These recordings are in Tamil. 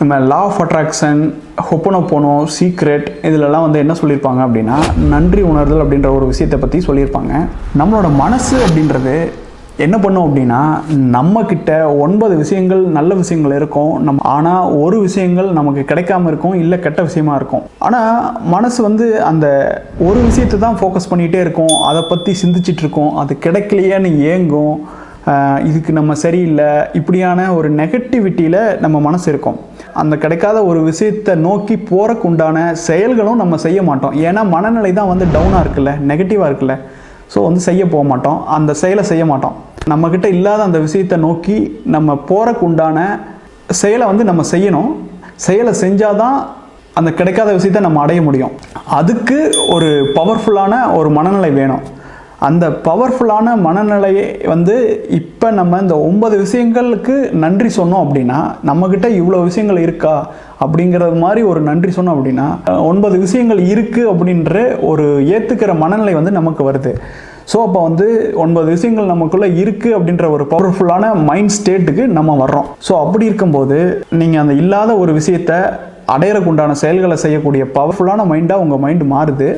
நம்ம law of attraction ho'oponopono secret இதிலெல்லாம் வந்து என்ன சொல்லியிருப்பாங்க அப்படின்னா நன்றி உணர்தல் அப்படின்ற ஒரு விஷயத்தை பற்றி சொல்லியிருப்பாங்க நம்மளோட மனசு அப்படின்றது என்ன பண்ணும் அப்படின்னா நம்மக்கிட்ட ஒன்பது விஷயங்கள் நல்ல விஷயங்கள் இருக்கும். நம் ஆனால் ஒரு விஷயங்கள் நமக்கு கிடைக்காம இருக்கும் இல்லை கெட்ட விஷயமா இருக்கும். ஆனால் மனசு வந்து அந்த ஒரு விஷயத்தை தான் ஃபோக்கஸ் பண்ணிகிட்டே இருக்கும். அதை பற்றி சிந்திச்சிட்ருக்கோம் அது கிடைக்கலையேன்னு ஏங்கும். இதுக்கு நம்ம சரியில்லை. இப்படியான ஒரு நெகட்டிவிட்டியில் நம்ம மனசு இருக்கும். அந்த கிடைக்காத ஒரு விஷயத்தை நோக்கி போகிறக்குண்டான செயல்களும் நம்ம செய்ய மாட்டோம். ஏன்னா மனநிலை தான் வந்து டவுனாக இருக்குல்ல நெகட்டிவாக இருக்குல்ல. ஸோ வந்து செய்ய போக மாட்டோம். அந்த செயலை செய்ய மாட்டோம். நம்மக்கிட்ட இல்லாத அந்த விஷயத்தை நோக்கி நம்ம போகிறக்குண்டான செயலை வந்து நம்ம செய்யணும். செயலை செஞ்சாதான் அந்த கிடைக்காத விஷயத்தை நம்ம அடைய முடியும். அதுக்கு ஒரு பவர்ஃபுல்லான ஒரு மனநிலை வேணும். அந்த பவர்ஃபுல்லான மனநிலையை வந்து இப்போ நம்ம இந்த ஒன்பது விஷயங்களுக்கு நன்றி சொன்னோம் அப்படின்னா நம்மக்கிட்ட இவ்வளோ விஷயங்கள் இருக்கா அப்படிங்கிறது மாதிரி ஒரு நன்றி சொன்னோம் அப்படின்னா ஒன்பது விஷயங்கள் இருக்குது அப்படின்ற ஒரு ஏற்றுக்கிற மனநிலை வந்து நமக்கு வருது. ஸோ அப்போ வந்து ஒன்பது விஷயங்கள் நமக்குள்ளே இருக்குது அப்படின்ற ஒரு பவர்ஃபுல்லான மைண்ட் ஸ்டேட்டுக்கு நம்ம வர்றோம். ஸோ அப்படி இருக்கும்போது நீங்கள் அந்த இல்லாத ஒரு விஷயத்தை அடையறக்கு உண்டான செயல்களை செய்யக்கூடிய பவர்ஃபுல்லான மைண்டாக உங்கள் மைண்டு மாறுது.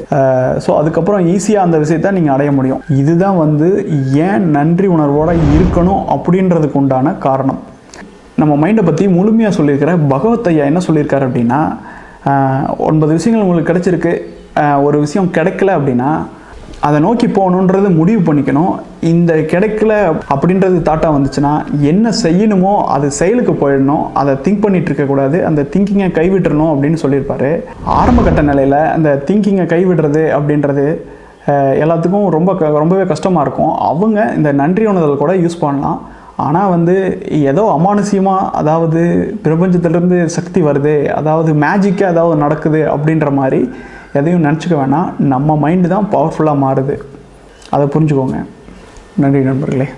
ஸோ அதுக்கப்புறம் ஈஸியாக அந்த விஷயத்தை நீங்கள் அடைய முடியும். இதுதான் வந்து ஏன் நன்றி உணர்வோடு இருக்கணும் அப்படின்றதுக்கு உண்டான காரணம். நம்ம மைண்டை பற்றி முழுமையாக சொல்லியிருக்கிற பகவத் ஐயா என்ன சொல்லியிருக்காரு அப்படின்னா ஒன்பது விஷயங்கள் உங்களுக்கு கிடச்சிருக்கு. ஒரு விஷயம் கிடைக்கல அப்படின்னா அதை நோக்கி போகணுன்றது முடிவு பண்ணிக்கணும். இந்த கிடைக்கல அப்படின்றது தாட்டாக வந்துச்சுன்னா என்ன செய்யணுமோ அது செயலுக்கு போயிடணும். அதை திங்க் பண்ணிட்டு இருக்கக்கூடாது அந்த திங்கிங்கை கைவிட்டுறணும் அப்படின்னு சொல்லியிருப்பாரு. ஆரம்ப கட்ட நிலையில் அந்த திங்கிங்கை கைவிடுறது அப்படின்றது எல்லாத்துக்கும் ரொம்ப க- ரொம்பவே கஷ்டமாக இருக்கும். அவங்க இந்த நன்றி உணர்தல் கூட யூஸ் பண்ணலாம். ஆனால் வந்து ஏதோ அமானுசியமாக அதாவது பிரபஞ்சத்திலேருந்து சக்தி வருது அதாவது மேஜிக்காக ஏதாவது நடக்குது அப்படின்ற மாதிரி எதையும் நினச்சிக்க வேணாம். நம்ம மைண்டு தான் பவர்ஃபுல்லாக மாறுது. அதை புரிஞ்சுக்கோங்க. நன்றி நண்பர்களே.